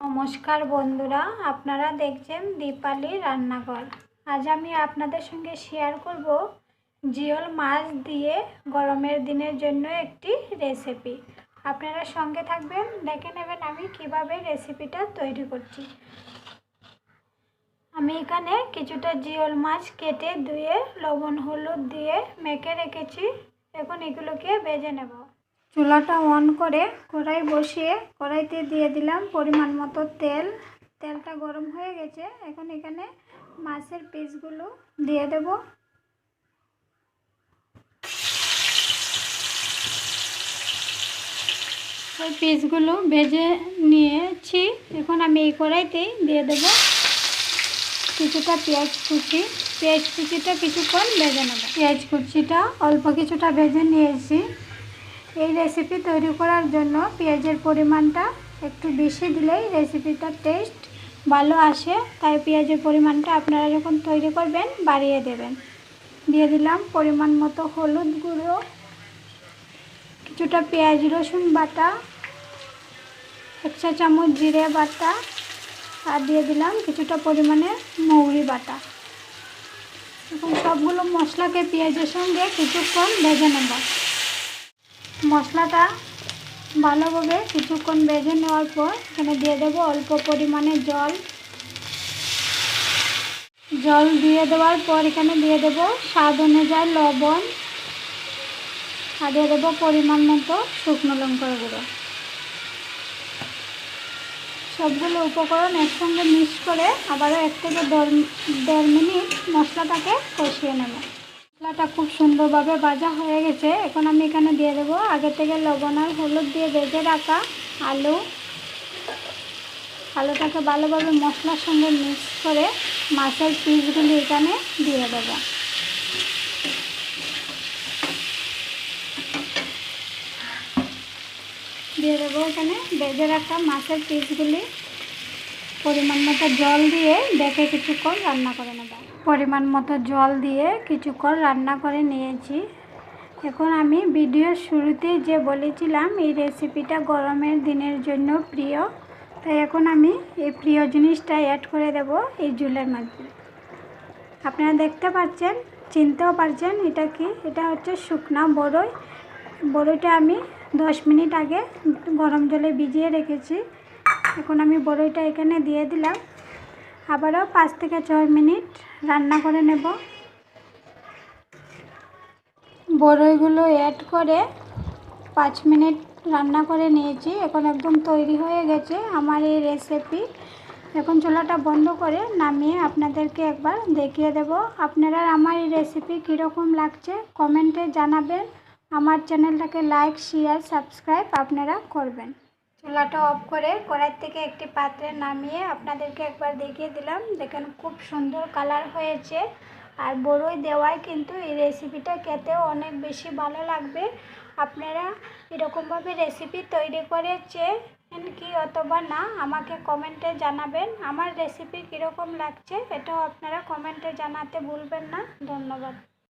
নমস্কার বন্ধুরা, আপনারা দেখছেন দীপালি রান্নাঘর। আজ আমি আপনাদের সঙ্গে শেয়ার করব জিওল মাছ দিয়ে গরমের দিনের জন্য একটি রেসিপি আপনারা সঙ্গে থাকবেন, দেখে নেবেন আমি কীভাবে রেসিপিটা তৈরি করছি। আমি এখানে কিছুটা জিওল মাছ কেটে ধুয়ে লবণ হলুদ দিয়ে মেখে রেখেছি। এখন এগুলোকে ভেজে নেব। চুলাটা অন করে কড়াই বসিয়ে কড়াইতে দিয়ে দিলাম পরিমাণ মতো তেল। তেলটা গরম হয়ে গেছে। এখন এখানে মাছের পিসগুলো দিয়ে দেব। ওই পিসগুলো ভেজে নিয়েছি। এখন আমি এই কড়াইতেই দিয়ে দেব কিছুটা পেঁয়াজ কুচি। পেঁয়াজ কুচিটা কিছুক্ষণ ভেজে নেব। পেঁয়াজ কুচিটা অল্প কিছুটা ভেজে নিয়েছি। এই রেসিপি তৈরি করার জন্য পেঁয়াজের পরিমাণটা একটু বেশি দিলেই রেসিপিটার টেস্ট ভালো আসে। তাই পেঁয়াজের পরিমাণটা আপনারা যখন তৈরি করবেন, বাড়িয়ে দেবেন। দিয়ে দিলাম পরিমাণ মতো হলুদ গুঁড়ো, কিছুটা পেঁয়াজ রসুন বাটা, এক চা চামচ জিরে বাটা, আর দিয়ে দিলাম কিছুটা পরিমাণে মৌরি বাটা। এখন সবগুলো মশলাকে পেঁয়াজের সঙ্গে কিছুক্ষণ ভেজে নেব। মশলাটা ভালোভাবে কিছুক্ষণ ভেজে নেওয়ার পর এখানে দিয়ে দেবো অল্প পরিমাণে জল। জল দিয়ে দেওয়ার পর এখানে দিয়ে দেবো স্বাদ অনুযায়ী লবণ আর দিয়ে দেবো পরিমাণ মতো শুকনো লঙ্কার গুঁড়ো। সবগুলো উপকরণ একসঙ্গে মিক্স করে আবারও এক থেকে দেড় মিনিট মশলাটাকে কষিয়ে নেব। মশলাটা খুব সুন্দরভাবে ভাজা হয়ে গেছে। এখন আমি এখানে দিয়ে দেবো আগে থেকে লবণ আর হলুদ দিয়ে ভেজে রাখা আলু। আলুটাকে ভালোভাবে মশলার সঙ্গে মিক্স করে মাছের পিসগুলি এখানে দিয়ে দেবো। দিয়ে দেবো এখানে ভেজে রাখা মাছের পিসগুলি। পরিমাণ মতো জল দিয়ে দেখে কিছুক্ষণ রান্না করে নেব। পরিমাণ মতো জল দিয়ে কিছুক্ষণ রান্না করে নিয়েছি। এখন আমি ভিডিওর শুরুতেই যে বলেছিলাম, এই রেসিপিটা গরমের দিনের জন্য প্রিয়। তাই এখন আমি এই প্রিয় জিনিসটা অ্যাড করে দেব এই ঝুলের মধ্যে। আপনারা দেখতে পাচ্ছেন, চিনতেও পারছেন এটা কি? এটা হচ্ছে শুকনা বড়ই। বড়ইটা আমি দশ মিনিট আগে গরম জলে ভিজিয়ে রেখেছি। এখন আমি বড়ইটা এখানে দিয়ে দিলাম। আবারও পাঁচ থেকে ছয় মিনিট রান্না করে নেব। বড়ইগুলো অ্যাড করে পাঁচ মিনিট রান্না করে নিয়েছি। এখন একদম তৈরি হয়ে গেছে আমার এই রেসিপি এখন চুলাটা বন্ধ করে নামিয়ে আপনাদেরকে একবার দেখিয়ে দেব। আপনারা আমার এই রেসিপি কীরকম লাগছে কমেন্টে জানাবেন। আমার চ্যানেলটাকে লাইক শেয়ার সাবস্ক্রাইব আপনারা করবেন। চুলাটা অফ করে কড়াই থেকে একটি পাত্রে নামিয়ে আপনাদেরকে একবার দেখিয়ে দিলাম। দেখেন খুব সুন্দর কালার হয়েছে আর বড়ই দেওয়ায় কিন্তু এই রেসিপিটা খেতেও অনেক বেশি ভালো লাগবে। আপনারা এরকমভাবে রেসিপি তৈরি করে চেন কি অথবা না, আমাকে কমেন্টে জানাবেন। আমার রেসিপি কীরকম লাগছে, এটাও আপনারা কমেন্টে জানাতে ভুলবেন না। ধন্যবাদ।